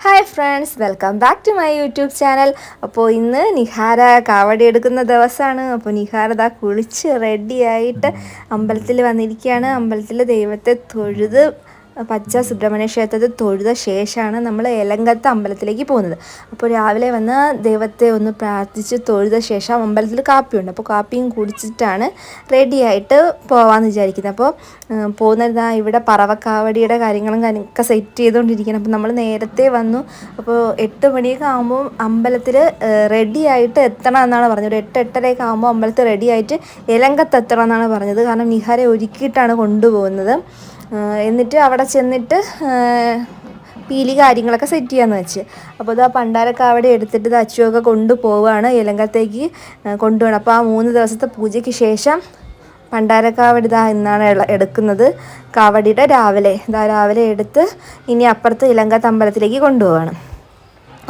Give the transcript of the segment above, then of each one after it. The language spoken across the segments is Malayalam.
Hi friends welcome back to my YouTube channel അപ്പോൾ ഇന്ന് നിഹാര കാവടി എടുക്കുന്ന ദിവസമാണ് അപ്പോൾ നിഹാര ദാ കുളിച്ച് റെഡിയായിട്ട് അമ്പലത്തിൽ വന്നിരിക്കുകയാണ്. അമ്പലത്തിൽ ദൈവത്തെ തൊഴുത് പച്ച സുബ്രഹ്മണ്യ ക്ഷേത്രത്തിൽ തൊഴുത ശേഷമാണ് നമ്മൾ എലങ്കത്ത് അമ്പലത്തിലേക്ക് പോകുന്നത്. അപ്പോൾ രാവിലെ വന്ന് ദൈവത്തെ ഒന്ന് പ്രാർത്ഥിച്ച് തൊഴുത ശേഷം അമ്പലത്തിൽ കാപ്പിയുണ്ട്. അപ്പോൾ കാപ്പിയും കുടിച്ചിട്ടാണ് റെഡിയായിട്ട് പോകാമെന്ന് വിചാരിക്കുന്നത്. അപ്പോൾ പോകുന്നത് ഇവിടെ പറവക്കാവടിയുടെ കാര്യങ്ങളും കാര്യം- ഒക്കെ സെറ്റ് ചെയ്തുകൊണ്ടിരിക്കണം അപ്പോൾ നമ്മൾ നേരത്തെ വന്നു. അപ്പോൾ എട്ട് മണിയൊക്കെ ആകുമ്പോൾ അമ്പലത്തിൽ റെഡി ആയിട്ട് എത്തണം എന്നാണ് പറഞ്ഞത്. ഒരു എട്ട് എട്ടരയൊക്കെ ആകുമ്പോൾ അമ്പലത്തിൽ റെഡി ആയിട്ട് എലങ്കത്ത് എത്തണം എന്നാണ് പറഞ്ഞത്. കാരണം നിഹാരെ ഒരുക്കിയിട്ടാണ് കൊണ്ടുപോകുന്നത്. എന്നിട്ട് അവിടെ ചെന്നിട്ട് പീലി കാര്യങ്ങളൊക്കെ സെറ്റ് ചെയ്യാന്ന് വെച്ച്. അപ്പോൾ ഇത് ആ പണ്ടാരൊക്കെ അവിടെ എടുത്തിട്ട് ഇത് അച്ചുവൊക്കെ കൊണ്ടുപോവാണ്. ഇലങ്കത്തേക്ക് കൊണ്ടുപോകണം അപ്പോൾ ആ മൂന്ന് ദിവസത്തെ പൂജയ്ക്ക് ശേഷം പണ്ടാരക്കാവടി ഇതാ ഇന്നാണ് എടുക്കുന്നത്. കാവടിയുടെ രാവിലെ. ഇതാ രാവിലെ എടുത്ത് ഇനി അപ്പുറത്ത് ഇലങ്കത്ത് അമ്പലത്തിലേക്ക് കൊണ്ടുപോവാണ്.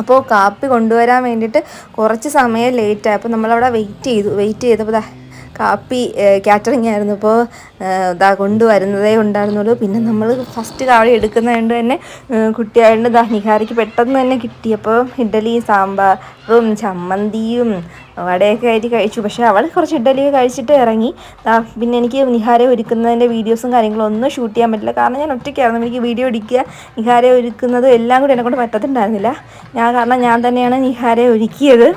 അപ്പോൾ കാപ്പി കൊണ്ടുവരാൻ വേണ്ടിയിട്ട് കുറച്ച് സമയം ലേറ്റായി അപ്പോൾ നമ്മളവിടെ വെയിറ്റ് ചെയ്തു. വെയിറ്റ് ചെയ്തപ്പോൾ കാപ്പി കാറ്ററിംഗ് ആയിരുന്നു അപ്പോൾ ഇതാ കൊണ്ടുവരുന്നതേ ഉണ്ടായിരുന്നുള്ളൂ. പിന്നെ നമ്മൾ ഫസ്റ്റ് കാവടി എടുക്കുന്നതുകൊണ്ട് തന്നെ കുട്ടിയായതുകൊണ്ട് ദാ നിഹാരിക്ക് പെട്ടെന്ന് തന്നെ കിട്ടി അപ്പോൾ ഇഡ്ഡലിയും സാമ്പാറും ചമ്മന്തിയും വടയൊക്കെ ആയിട്ട് കഴിച്ചു. പക്ഷേ അവൾ കുറച്ച് ഇഡ്ഡലിയൊക്കെ കഴിച്ചിട്ട് ഇറങ്ങി. പിന്നെ എനിക്ക് നിഹാരെ ഒരുക്കുന്നതിന്റെ വീഡിയോസും കാര്യങ്ങളും ഒന്നും ഷൂട്ട് ചെയ്യാൻ പറ്റില്ല. കാരണം ഞാൻ ഒറ്റയ്ക്കായിരുന്നു. എനിക്ക് വീഡിയോ എടുക്കുക നിഹാരെ ഒരുക്കുന്നതും എല്ലാം കൂടി എന്നെക്കൊണ്ട് പറ്റത്തുണ്ടായിരുന്നില്ല. ഞാൻ കാരണം ഞാൻ തന്നെയാണ് നിഹാരെ ഒരുക്കിയത്.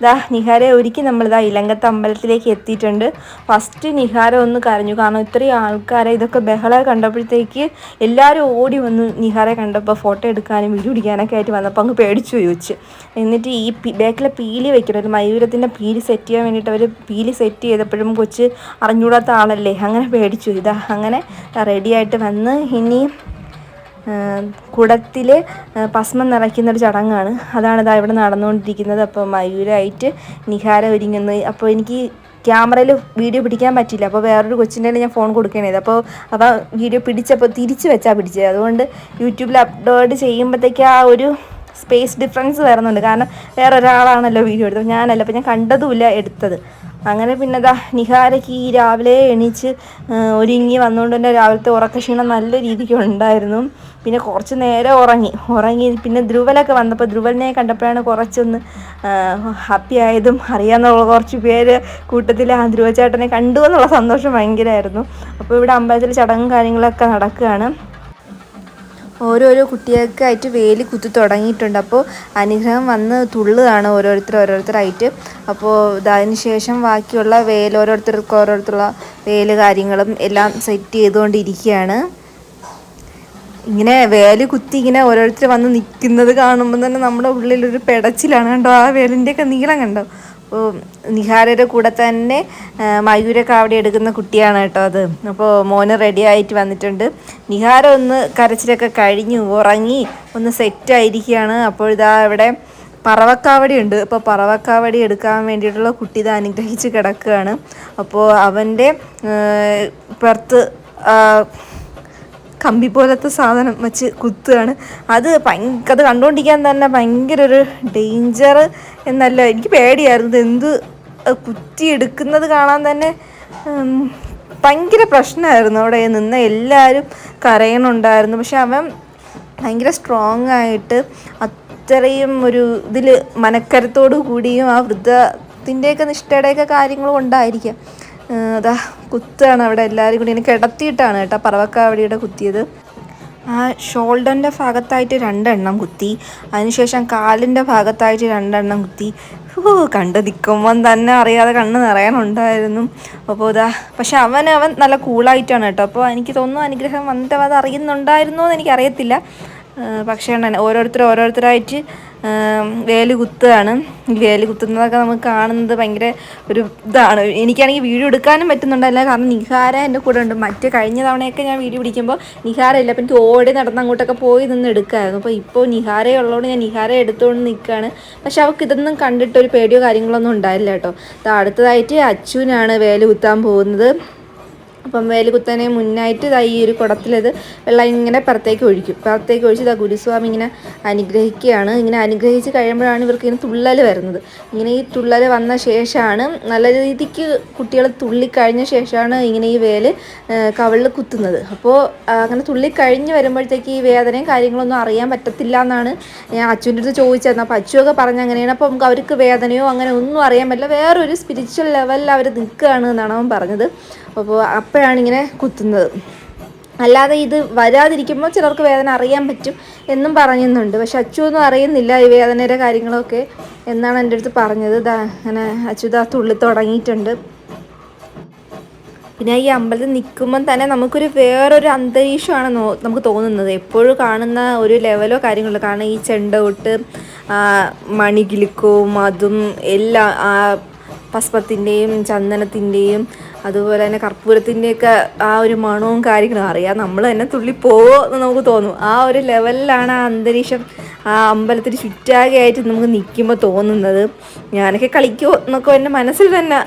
ദാ നിഹാരെ ഒരുക്കി നമ്മൾ ഇതാ ഇലങ്കത്ത് അമ്പലത്തിലേക്ക് എത്തിയിട്ടുണ്ട്. ഫസ്റ്റ് നിഹാര ഒന്ന് കരഞ്ഞു. കാരണം ഇത്രയും ആൾക്കാരെ ഇതൊക്കെ ബഹള കണ്ടപ്പോഴത്തേക്ക് എല്ലാവരും ഓടി വന്ന് നിഹാരെ കണ്ടപ്പോൾ ഫോട്ടോ എടുക്കാനും വീഡിയോ പിടിക്കാനൊക്കെ ആയിട്ട് വന്നപ്പോൾ അങ്ങ് പേടിച്ചു ചോദിച്ചു എന്നിട്ട് ഈ ബാക്കിലെ പീലി വെക്കണം മയൂരത്തിന്റെ പീലി സെറ്റ് ചെയ്യാൻ വേണ്ടിയിട്ട് അവർ പീലി സെറ്റ് ചെയ്തപ്പോഴും കൊച്ച് അറിഞ്ഞൂടാത്ത ആളല്ലേ? അങ്ങനെ പേടിച്ചു ഇതാ അങ്ങനെ റെഡിയായിട്ട് വന്ന് ഇനി കുടത്തിൽ ഭസ്മം നിറയ്ക്കുന്ന ഒരു ചടങ്ങാണ്. അതാണ് ഇതാ ഇവിടെ നടന്നുകൊണ്ടിരിക്കുന്നത്. അപ്പോൾ മയൂരായിട്ട് നിഹാര ഒരുങ്ങുന്നത് അപ്പോൾ എനിക്ക് ക്യാമറയിൽ വീഡിയോ പിടിക്കാൻ പറ്റില്ല അപ്പോൾ വേറൊരു കൊച്ചിന്റെ ഞാൻ ഫോൺ കൊടുക്കണേത് അപ്പോൾ അവ വീഡിയോ പിടിച്ചപ്പോൾ തിരിച്ച് വെച്ചാൽ പിടിച്ചത്. അതുകൊണ്ട് യൂട്യൂബിൽ അപ്ലോഡ് ചെയ്യുമ്പോഴത്തേക്ക് ആ ഒരു സ്പേസ് ഡിഫറൻസ് വരുന്നുണ്ട്. കാരണം വേറെ ഒരാളാണല്ലോ വീഡിയോ എടുത്തത്. ഞാനല്ല. അപ്പോൾ ഞാൻ കണ്ടതുമില്ല എടുത്തത്. അങ്ങനെ പിന്നെ ദാ നിഹാരയ്ക്ക് ഈ രാവിലെ എണീച്ച് ഒരുങ്ങി വന്നുകൊണ്ട് തന്നെ രാവിലത്തെ ഉറക്കക്ഷീണം നല്ല രീതിക്ക് ഉണ്ടായിരുന്നു. പിന്നെ കുറച്ച് നേരം ഉറങ്ങി. ഉറങ്ങി പിന്നെ ധ്രുവലൊക്കെ വന്നപ്പോൾ ധ്രുവലിനെ കണ്ടപ്പോഴാണ് കുറച്ചൊന്ന് ഹാപ്പി ആയതും അറിയാമെന്നുള്ള കുറച്ച് പേര് കൂട്ടത്തിൽ ആ ധ്രുവചേട്ടനെ കണ്ടു എന്നുള്ള സന്തോഷം ഭയങ്കരമായിരുന്നു അപ്പോൾ ഇവിടെ അമ്പലത്തിൽ ചടങ്ങും കാര്യങ്ങളൊക്കെ നടക്കുകയാണ്. ഓരോരോ കുട്ടികൾക്കായിട്ട് വേലി കുത്തി തുടങ്ങിയിട്ടുണ്ട്. അപ്പോൾ അനുഗ്രഹം വന്ന് തുള്ളുകയാണ് ഓരോരുത്തർ ഓരോരുത്തരായിട്ട്. അപ്പോൾ അതിന് ശേഷം ബാക്കിയുള്ള വേൽ ഓരോരുത്തർക്ക് ഓരോരുത്തരുള്ള വേൽ കാര്യങ്ങളും എല്ലാം സെറ്റ് ചെയ്തുകൊണ്ടിരിക്കുകയാണ്. ഇങ്ങനെ വേൽ കുത്തി ഇങ്ങനെ ഓരോരുത്തർ വന്ന് നിൽക്കുന്നത് കാണുമ്പോൾ തന്നെ നമ്മുടെ ഉള്ളിലൊരു പെടച്ചിലാണ് കണ്ടോ? ആ വേലിന്റെയൊക്കെ നീളം കണ്ടോ? നിഹാരയുടെ കൂടെ തന്നെ മയൂര കാവടി എടുക്കുന്ന കുട്ടിയാണ് കേട്ടോ അത്. അപ്പോൾ മോന് റെഡി ആയിട്ട് വന്നിട്ടുണ്ട്. നിഹാര ഒന്ന് കരച്ചിലൊക്കെ കഴിഞ്ഞു ഉറങ്ങി ഒന്ന് സെറ്റ് സെറ്റായിരിക്കുകയാണ് അപ്പോൾ ഇതാ ഇവിടെ പറവക്കാവടി ഉണ്ട്. അപ്പോൾ പറവക്കാവടി എടുക്കാൻ വേണ്ടിയിട്ടുള്ള കുട്ടി ഇത് അനുഗ്രഹിച്ച് കിടക്കുകയാണ്. അപ്പോൾ അവന്റെ പുറത്ത് കമ്പി പോലത്തെ സാധനം വെച്ച് കുത്തുകയാണ്. അത് ഭയങ്കര അത് കണ്ടുകൊണ്ടിരിക്കാൻ തന്നെ ഭയങ്കര ഒരു ഡേഞ്ചർ എന്നല്ല എനിക്ക് പേടിയായിരുന്നു. എന്ത് കുത്തി എടുക്കുന്നത് കാണാൻ തന്നെ ഭയങ്കര പ്രശ്നമായിരുന്നു അവിടെ നിന്ന് എല്ലാവരും കരയണുണ്ടായിരുന്നു. പക്ഷെ അവൻ ഭയങ്കര സ്ട്രോങ് ആയിട്ട് അത്രയും ഒരു ഇതിൽ മനക്കരത്തോടു കൂടിയും ആ വൃദ്ധത്തിന്റെയൊക്കെ നിഷ്ഠയുടെയൊക്കെ കാര്യങ്ങളും ഉണ്ടായിരിക്കാം. അതാ കുത്താണ് അവിടെ എല്ലാവരും കൂടി. ഇങ്ങനെ കിടത്തിയിട്ടാണ് കേട്ടോ പറവക്കാവടിയുടെ കുത്തിയത്. ആ ഷോൾഡറിന്റെ ഭാഗത്തായിട്ട് രണ്ടെണ്ണം കുത്തി. അതിനുശേഷം കാലിന്റെ ഭാഗത്തായിട്ട് രണ്ടെണ്ണം കുത്തി. ഓ കണ്ട് നിൽക്കുമ്പം തന്നെ അറിയാതെ കണ്ണ് നിറയാനുണ്ടായിരുന്നു. അപ്പോൾ ഇതാ പക്ഷെ അവൻ അവൻ നല്ല കൂളായിട്ടാണ് കേട്ടോ. അപ്പോൾ എനിക്ക് തോന്നുന്നു അനുഗ്രഹം വന്നിട്ട് അത് അറിയുന്നുണ്ടായിരുന്നോ എന്ന് എനിക്കറിയത്തില്ല. പക്ഷേ ഉണ്ടല്ലോ ഓരോരുത്തർ ഓരോരുത്തരായിട്ട് വേൽ കുത്തുകയാണ്. വേൽ കുത്തുന്നതൊക്കെ നമുക്ക് കാണുന്നത് ഭയങ്കര ഒരു ഇതാണ്. എനിക്കാണെങ്കിൽ വീഡിയോ എടുക്കാനും പറ്റുന്നുണ്ടല്ല കാരണം നിഹാര എന്റെ കൂടെ ഉണ്ട്. മറ്റേ കഴിഞ്ഞ തവണയൊക്കെ ഞാൻ വീഡിയോ പിടിക്കുമ്പോൾ നിഹാര ഇല്ല അപ്പം എനിക്ക് ഓടി നടന്ന് അങ്ങോട്ടൊക്കെ പോയി നിന്ന് എടുക്കായിരുന്നു. അപ്പോൾ ഇപ്പോൾ നിഹാര ഉള്ളതുകൊണ്ട് ഞാൻ നിഹാര എടുത്തുകൊണ്ട് നിൽക്കുകയാണ്. പക്ഷെ അവൾക്ക് ഇതൊന്നും കണ്ടിട്ട് ഒരു പേടിയോ കാര്യങ്ങളൊന്നും ഉണ്ടായില്ല കേട്ടോ. അടുത്തതായിട്ട് അച്ഛനാണ് വേൽ കുത്താൻ പോകുന്നത്. അപ്പോൾ വേൽ കുത്തനെ മുന്നായിട്ട് ഇതാ ഈ ഒരു കുടത്തിലത് വെള്ളം ഇങ്ങനെ പുറത്തേക്ക് ഒഴിക്കും. പുറത്തേക്ക് ഒഴിച്ച് ഇതാ ഗുരുസ്വാമി ഇങ്ങനെ അനുഗ്രഹിക്കുകയാണ്. ഇങ്ങനെ അനുഗ്രഹിച്ച് കഴിയുമ്പോഴാണ് ഇവർക്ക് ഇങ്ങനെ തുള്ളൽ വരുന്നത്. ഇങ്ങനെ ഈ തുള്ളൽ വന്ന ശേഷമാണ് നല്ല രീതിക്ക് കുട്ടികൾ തുള്ളിക്കഴിഞ്ഞ ശേഷമാണ് ഇങ്ങനെ ഈ വേൽ കവളിൽ കുത്തുന്നത്. അപ്പോൾ അങ്ങനെ തുള്ളിക്കഴിഞ്ഞ് വരുമ്പോഴത്തേക്ക് ഈ വേദനയും കാര്യങ്ങളൊന്നും അറിയാൻ പറ്റത്തില്ല എന്നാണ് ഞാൻ അച്ഛന്റെ അടുത്ത് ചോദിച്ചത്. അപ്പോൾ അച്ഛനൊക്കെ പറഞ്ഞ അങ്ങനെയാണ്. അപ്പോൾ നമുക്ക് അവർക്ക് വേദനയോ അങ്ങനെ ഒന്നും അറിയാൻ പറ്റില്ല. വേറൊരു സ്പിരിച്വൽ ലെവലിൽ അവർ നിൽക്കുകയാണ് എന്നാണ് അവൻ പറഞ്ഞത്. അപ്പോൾ അപ്പോഴാണ് ഇങ്ങനെ കുത്തുന്നത്. അല്ലാതെ ഇത് വരാതിരിക്കുമ്പോൾ ചിലർക്ക് വേദന അറിയാൻ പറ്റും എന്നും പറഞ്ഞെന്നുണ്ട് പക്ഷെ അച്ചു ഒന്നും അറിയുന്നില്ല ഈ വേദനയുടെ കാര്യങ്ങളൊക്കെ എന്നാണ് എന്റെ അടുത്ത് പറഞ്ഞത്. ദാ അങ്ങനെ അച്യുത തുള്ളി തുടങ്ങിയിട്ടുണ്ട്. പിന്നെ ഈ അമ്പലത്തിൽ നിൽക്കുമ്പം തന്നെ നമുക്കൊരു വേറൊരു അന്തരീക്ഷമാണ് നമുക്ക് തോന്നുന്നത്. എപ്പോഴും കാണുന്ന ഒരു ലെവലോ കാര്യങ്ങളോ കാരണം ഈ ചെണ്ട തൊട്ട് മണികിലുക്കവും അതും എല്ലാം ആ ഭസ്മത്തിന്റെയും ചന്ദനത്തിന്റെയും അതുപോലെ തന്നെ കർപ്പൂരത്തിന്റെയൊക്കെ ആ ഒരു മണവും കാര്യങ്ങളും അറിയാം. നമ്മൾ തന്നെ തുള്ളി പോവോ എന്ന് നമുക്ക് തോന്നും. ആ ഒരു ലെവലിലാണ് ആ അന്തരീക്ഷം ആ അമ്പലത്തിന് ചുറ്റാകെയായിട്ട് നമുക്ക് നിൽക്കുമ്പോൾ തോന്നുന്നത്. ഞാനൊക്കെ കളിക്കുമോ എന്നൊക്കെ എന്റെ മനസ്സിൽ തന്നെ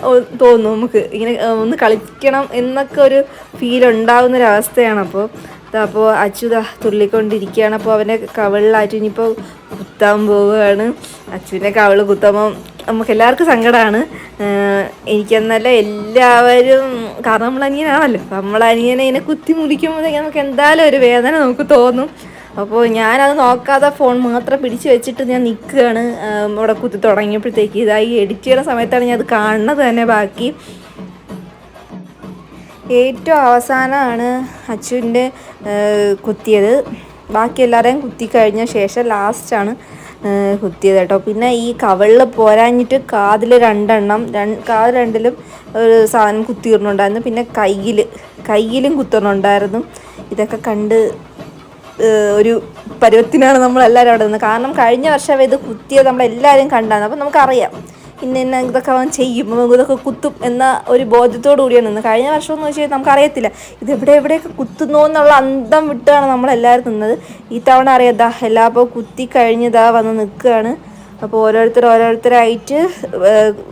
തോന്നും നമുക്ക്. ഇങ്ങനെ ഒന്ന് കളിക്കണം എന്നൊക്കെ ഒരു ഫീൽ ഉണ്ടാകുന്നൊരവസ്ഥയാണ് അപ്പോൾ. അപ്പോൾ അച്യുത തുള്ളിക്കൊണ്ടിരിക്കുകയാണ്. അപ്പോൾ അവന്റെ കവളിലായിട്ട് ഇനിയിപ്പോൾ കുത്താൻ പോവുകയാണ്. അച്യുവിന്റെ കവൾ കുത്തുമ്പോൾ നമുക്ക് എല്ലാവർക്കും സങ്കടമാണ് എനിക്കെന്നല്ല എല്ലാവരും കാരണം നമ്മളനിയനാണല്ലോ. അനിയനെ ഇതിനെ കുത്തി മുറിക്കുമ്പോഴത്തേക്ക് നമുക്ക് എന്തായാലും ഒരു വേദന നമുക്ക് തോന്നും. അപ്പോൾ ഞാനത് നോക്കാതെ ഫോൺ മാത്രം പിടിച്ച് വെച്ചിട്ട് ഞാൻ നിൽക്കുകയാണ് ഇവിടെ കുത്തി തുടങ്ങിയപ്പോഴത്തേക്ക് ഇതായി എഡിറ്റ് ചെയ്യുന്ന സമയത്താണ് ഞാൻ അത് കാണുന്നത് തന്നെ ബാക്കി. ഏറ്റവും അവസാനമാണ് അച്ഛന്റെ കുത്തിയത്. ബാക്കി എല്ലാവരെയും കുത്തി കഴിഞ്ഞ ശേഷം ലാസ്റ്റാണ് കുത്തിയത് കേട്ടോ പിന്നെ ഈ കവളിൽ പോരാഞ്ഞിട്ട് കാതിൽ രണ്ടെണ്ണം കാത് രണ്ടിലും ഒരു സാധനം കുത്തിയിടുന്നുണ്ടായിരുന്നു പിന്നെ കയ്യിൽ കയ്യിലും കുത്തണുണ്ടായിരുന്നു ഇതൊക്കെ കണ്ട് ഒരു പരുവത്തിനാണ് നമ്മളെല്ലാവരും അവിടെ നിന്ന്. കാരണം കഴിഞ്ഞ വർഷം ഇത് കുത്തിയത് നമ്മളെല്ലാവരും കണ്ടായിരുന്നു. അപ്പം നമുക്കറിയാം. ഇന്ന ഇന്ന ഇതൊക്കെ അവൻ ചെയ്യും. ഇതൊക്കെ കുത്തും എന്ന ഒരു ബോധ്യത്തോടു കൂടിയാണ് നിന്ന് കഴിഞ്ഞ വർഷം എന്ന് വെച്ചാൽ നമുക്കറിയത്തില്ല. ഇത് എവിടെ എവിടെയൊക്കെ കുത്തുന്നു എന്നുള്ള അന്തം വിട്ടാണ് നമ്മളെല്ലാവരും നിന്നത്. ഈ തവണ അറിയാതാ എല്ലാപ്പോൾ കുത്തി കഴിഞ്ഞതാ വന്ന് നിൽക്കുകയാണ്. അപ്പോൾ ഓരോരുത്തർ ഓരോരുത്തരായിട്ട്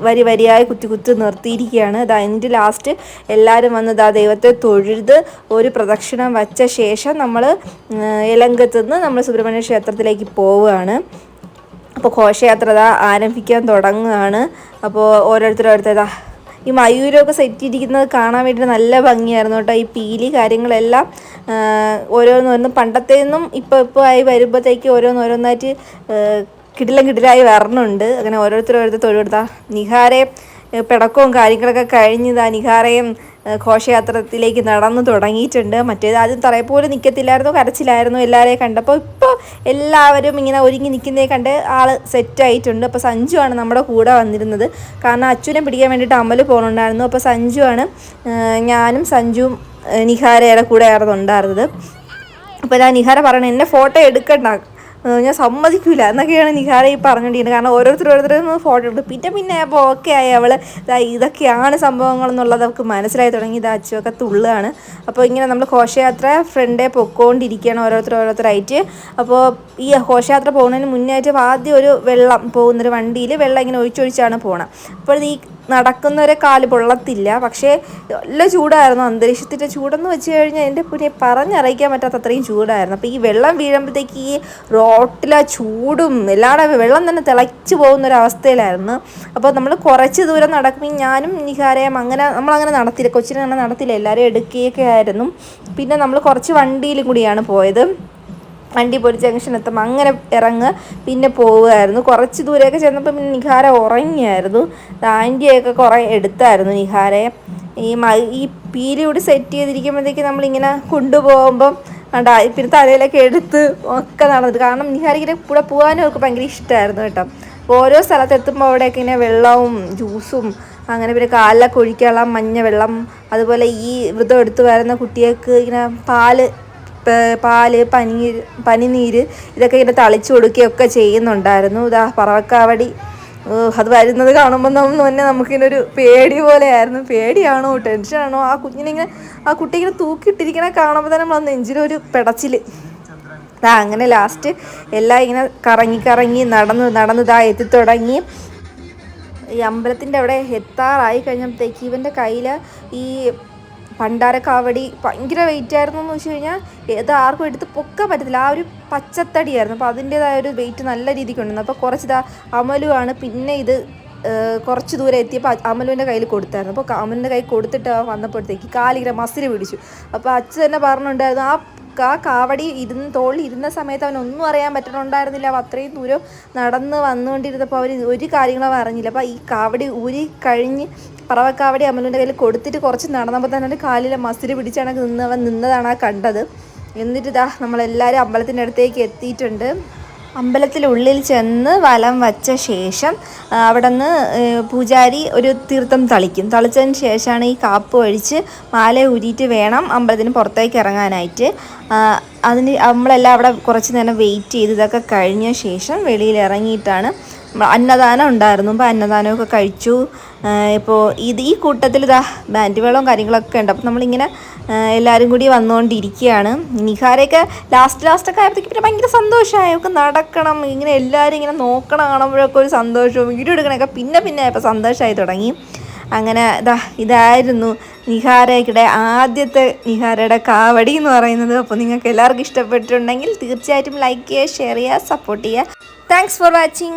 വരി വരിയായി കുത്തി കുത്തി നിർത്തിയിരിക്കുകയാണ്. അത് അതിന്റെ ലാസ്റ്റ് എല്ലാവരും വന്നത് ആ ദൈവത്തെ തൊഴുത് ഒരു പ്രദക്ഷിണം വച്ച ശേഷം നമ്മൾ ഇലങ്കത്തുനിന്ന് നമ്മൾ സുബ്രഹ്മണ്യ ക്ഷേത്രത്തിലേക്ക് പോവുകയാണ്. അപ്പോൾ ഘോഷയാത്ര ആരംഭിക്കാൻ തുടങ്ങുകയാണ്. അപ്പോൾ ഓരോരുത്തർ ഓരോരുത്തർ ഈ മയൂരമൊക്കെ സെറ്റ് ചെയ്തിരിക്കുന്നത് കാണാൻ വേണ്ടി നല്ല ഭംഗിയായിരുന്നു കേട്ടോ. ഈ പീലി കാര്യങ്ങളെല്ലാം ഓരോന്നോരോന്നും പണ്ടത്തേന്നും ഇപ്പോൾ ഇപ്പോൾ ആയി വരുമ്പോഴത്തേക്ക് ഓരോന്നോരോന്നായിട്ട് കിടിലം കിടിലായി വരണുണ്ട്. അങ്ങനെ ഓരോരുത്തർ ഓരോരുത്തർ തൊഴിലെടുത്താൽ നിഹാരയും പിടക്കവും കാര്യങ്ങളൊക്കെ കഴിഞ്ഞതാ നിഹാറയും ഘോഷയാത്രത്തിലേക്ക് നടന്നു തുടങ്ങിയിട്ടുണ്ട്. മറ്റേത് ആദ്യം തറയിൽ പോലും നിൽക്കത്തില്ലായിരുന്നു കരച്ചിലായിരുന്നു എല്ലാവരെയും കണ്ടപ്പോൾ ഇപ്പോൾ എല്ലാവരും ഇങ്ങനെ ഒരുങ്ങി നിൽക്കുന്നേ കണ്ട് ആൾ സെറ്റായിട്ടുണ്ട് അപ്പോൾ ആണ് നമ്മുടെ കൂടെ വന്നിരുന്നത്. കാരണം അച്ഛനെ പിടിക്കാൻ വേണ്ടിയിട്ട് അമ്മൽ പോകുന്നുണ്ടായിരുന്നു അപ്പോൾ ആണ് ഞാനും സഞ്ജുവും നിഹാരയുടെ കൂടെ ആയിരുന്നു ഉണ്ടായിരുന്നത്. അപ്പോൾ ഞാൻ നിഹാര പറയണേ എന്നെ ഫോട്ടോ എടുക്കണ്ട ഞാൻ സമ്മതിക്കില്ല എന്നൊക്കെയാണ് നിഹാര ഈ പറഞ്ഞുകൊണ്ടിരുന്നത് കാരണം ഓരോരുത്തർ ഓരോരുത്തരും ഫോട്ടോ എടുത്തു പിന്നെ പിന്നെ അപ്പോൾ ഓക്കെ ആയി അവൾ ഇതൊക്കെയാണ് സംഭവങ്ങൾ എന്നുള്ളത് അവൾക്ക് മനസ്സിലായി തുടങ്ങി. ഇത് അച്ചുവൊക്കെ തുള്ളുകയാണ്. അപ്പോൾ ഇങ്ങനെ നമ്മൾ ഘോഷയാത്ര ഫ്രണ്ടേ പൊക്കോണ്ടിരിക്കുകയാണ് ഓരോരുത്തർ ഓരോരുത്തരായിട്ട്. അപ്പോൾ ഈ ഘോഷയാത്ര പോകുന്നതിന് മുന്നേ ആദ്യം ഒരു വെള്ളം പോകുന്നൊരു വണ്ടിയിൽ വെള്ളം ഇങ്ങനെ ഒഴിച്ചൊഴിച്ചാണ് പോകണം അപ്പോൾ ഈ നടക്കുന്നവരെ കാൽ പൊള്ളത്തില്ല. പക്ഷേ നല്ല ചൂടായിരുന്നു. അന്തരീക്ഷത്തിന്റെ ചൂടെന്ന് വെച്ച് കഴിഞ്ഞാൽ എന്റെ പിന്നെ പറഞ്ഞറിയിക്കാൻ പറ്റാത്ത അത്രയും ചൂടായിരുന്നു. അപ്പോൾ ഈ വെള്ളം വീഴുമ്പോഴത്തേക്ക് ഈ റോട്ടിലെ ചൂടും എല്ലാവരുടെ വെള്ളം തന്നെ തിളച്ച് പോകുന്ന ഒരു അവസ്ഥയിലായിരുന്നു അപ്പോൾ നമ്മൾ കുറച്ച് ദൂരം നടക്കുമ്പോൾ ഞാനും നിഹാരയും അങ്ങനെ നമ്മളങ്ങനെ നടത്തില്ല. കൊച്ചിനെ അങ്ങനെ നടത്തില്ല. എല്ലാവരും എടുക്കുകയൊക്കെ ആയിരുന്നു. പിന്നെ നമ്മൾ കുറച്ച് വണ്ടിയിലും കൂടിയാണ് പോയത്. വണ്ടി പോയി ജംഗ്ഷൻ എത്തുമ്പോൾ അങ്ങനെ ഇറങ്ങുക. പിന്നെ പോവുമായിരുന്നു കുറച്ച് ദൂരെയൊക്കെ ചെന്നപ്പോൾ പിന്നെ നിഹാര ഉറങ്ങിയായിരുന്നു. ആന്റിയൊക്കെ കുറേ എടുത്തായിരുന്നു നിഹാരയെ. ഈ ഈ പീലിയോട് സെറ്റ് ചെയ്തിരിക്കുമ്പോഴത്തേക്ക് നമ്മളിങ്ങനെ കൊണ്ടുപോകുമ്പം കണ്ട പിന്നെ തലയിലൊക്കെ എടുത്ത് ഒക്കെ നടന്നിട്ട് കാരണം നിഹാരിങ്ങനെ കൂടെ പോകാനും ഒക്കെ ഭയങ്കര ഇഷ്ടമായിരുന്നു കേട്ടോ. ഓരോ സ്ഥലത്ത് എത്തുമ്പോൾ അവിടെയൊക്കെ ഇങ്ങനെ വെള്ളവും ജ്യൂസും അങ്ങനെ പിന്നെ കാലിലൊക്കെ ഒഴിക്കാനുള്ള മഞ്ഞ വെള്ളം അതുപോലെ ഈ വ്രതം എടുത്തു വരുന്ന കുട്ടികൾക്ക് ഇങ്ങനെ പാൽ പാൽ പനീർ പനിനീര് ഇതൊക്കെ ഇങ്ങനെ തളിച്ചു കൊടുക്കുകയൊക്കെ ചെയ്യുന്നുണ്ടായിരുന്നു. ഇതാ പറവക്കാവടി. അത് വരുന്നത് കാണുമ്പോൾ തന്നെ നമുക്കിനൊരു പേടി പോലെയായിരുന്നു. പേടിയാണോ? ടെൻഷനാണോ? ആ കുഞ്ഞിനിങ്ങനെ ആ കുട്ടി ഇങ്ങനെ തൂക്കിയിട്ടിരിക്കണ കാണുമ്പോൾ തന്നെ നമ്മൾ നെഞ്ചിലൊരു പിടച്ചിൽ ആ അങ്ങനെ ലാസ്റ്റ് എല്ലാം ഇങ്ങനെ കറങ്ങി കറങ്ങി നടന്നു നടന്നു ഇതാ എത്തിത്തുടങ്ങി ഈ അമ്പലത്തിന്റെ അവിടെ എത്താറായി കഴിഞ്ഞപ്പോഴത്തേക്ക് ഇവന്റെ കയ്യിൽ ഈ പണ്ടാര കാവടി ഭയങ്കര വെയിറ്റ് ആയിരുന്നു എന്ന് വെച്ച് കഴിഞ്ഞാൽ ഏത് ആർക്കും എടുത്ത് പൊക്കാൻ പറ്റത്തില്ല. ആ ഒരു പച്ചത്തടിയായിരുന്നു. അപ്പോൾ അതിന്റേതായ ഒരു വെയിറ്റ് നല്ല രീതിക്ക് ഉണ്ടായിരുന്നു അപ്പോൾ കുറച്ച് ഇതാ അമലുവാണ് പിന്നെ ഇത് കുറച്ച് ദൂരെ എത്തിയപ്പോൾ അമലുവിന്റെ കയ്യിൽ കൊടുത്തായിരുന്നു. അപ്പോൾ അമലിന്റെ കയ്യിൽ കൊടുത്തിട്ട് വന്നപ്പോഴത്തേക്ക് കാലിങ്ങനെ മസിൽ പിടിച്ചു. അപ്പോൾ അച്ഛൻ തന്നെ പറഞ്ഞിട്ടുണ്ടായിരുന്നു ആ ആ കാവടി ഇരുന്ന് തോളിൽ ഇരുന്ന സമയത്ത് അവനൊന്നും അറിയാൻ പറ്റണുണ്ടായിരുന്നില്ല. അപ്പോൾ അത്രയും ദൂരം നടന്ന് വന്നുകൊണ്ടിരുന്നപ്പോൾ അവർ ഒരു കാര്യങ്ങളും അറിഞ്ഞില്ല. അപ്പോൾ ഈ കാവടി ഊരി കഴിഞ്ഞ് പറവക്കാവടി അമലുവിന്റെ കയ്യിൽ കൊടുത്തിട്ട് കുറച്ച് നടന്നപ്പോൾ തന്നെ അവന്റെ കാലിലെ മസിൽ പിടിച്ചാണ് നിന്നവൻ നിന്നതാണ് ആ കണ്ടത്. എന്നിട്ട് ഇതാ നമ്മളെല്ലാവരും അമ്പലത്തിന്റെ അടുത്തേക്ക് എത്തിയിട്ടുണ്ട്. അമ്പലത്തിനുള്ളിൽ ചെന്ന് വലം വച്ച ശേഷം അവിടെ നിന്ന് പൂജാരി ഒരു തീർത്ഥം തളിക്കും. തളിച്ചതിന് ശേഷമാണ് ഈ കാപ്പ് ഒഴിച്ച് മാല ഊരിയിട്ട് വേണം അമ്പലത്തിന് പുറത്തേക്ക് ഇറങ്ങാനായിട്ട്. അതിന് നമ്മളെല്ലാം അവിടെ കുറച്ച് നേരം വെയിറ്റ് ചെയ്ത് ഇതൊക്കെ കഴിഞ്ഞ ശേഷം വെളിയിൽ ഇറങ്ങിയിട്ടാണ് അന്നദാനം ഉണ്ടായിരുന്നു. അപ്പോൾ അന്നദാനമൊക്കെ കഴിച്ചു. ഇപ്പോൾ ഇത് ഈ കൂട്ടത്തിൽ ഇതാ ബാൻഡ് വെള്ളവും കാര്യങ്ങളൊക്കെ ഉണ്ട്. അപ്പോൾ നമ്മളിങ്ങനെ എല്ലാവരും കൂടി വന്നുകൊണ്ടിരിക്കുകയാണ്. നിഹാരയൊക്കെ ലാസ്റ്റ് ലാസ്റ്റൊക്കെ ആയപ്പോഴത്തേക്ക് പിന്നെ ഭയങ്കര സന്തോഷമായി. ഒക്കെ നടക്കണം. ഇങ്ങനെ എല്ലാവരും ഇങ്ങനെ നോക്കണം കാണുമ്പോഴൊക്കെ ഒരു സന്തോഷവും വീഡിയോ എടുക്കണമൊക്കെ പിന്നെ പിന്നെ ഇപ്പോൾ സന്തോഷമായി തുടങ്ങി. അങ്ങനെ ഇതാ ഇതായിരുന്നു നിഹാരയുടെ ആദ്യത്തെ നിഹാരയുടെ കാവടി എന്ന് പറയുന്നത്. അപ്പോൾ നിങ്ങൾക്ക് എല്ലാവർക്കും ഇഷ്ടപ്പെട്ടിട്ടുണ്ടെങ്കിൽ തീർച്ചയായിട്ടും ലൈക്ക് ചെയ്യുക ഷെയർ ചെയ്യുക സപ്പോർട്ട് ചെയ്യുക. Thanks for watching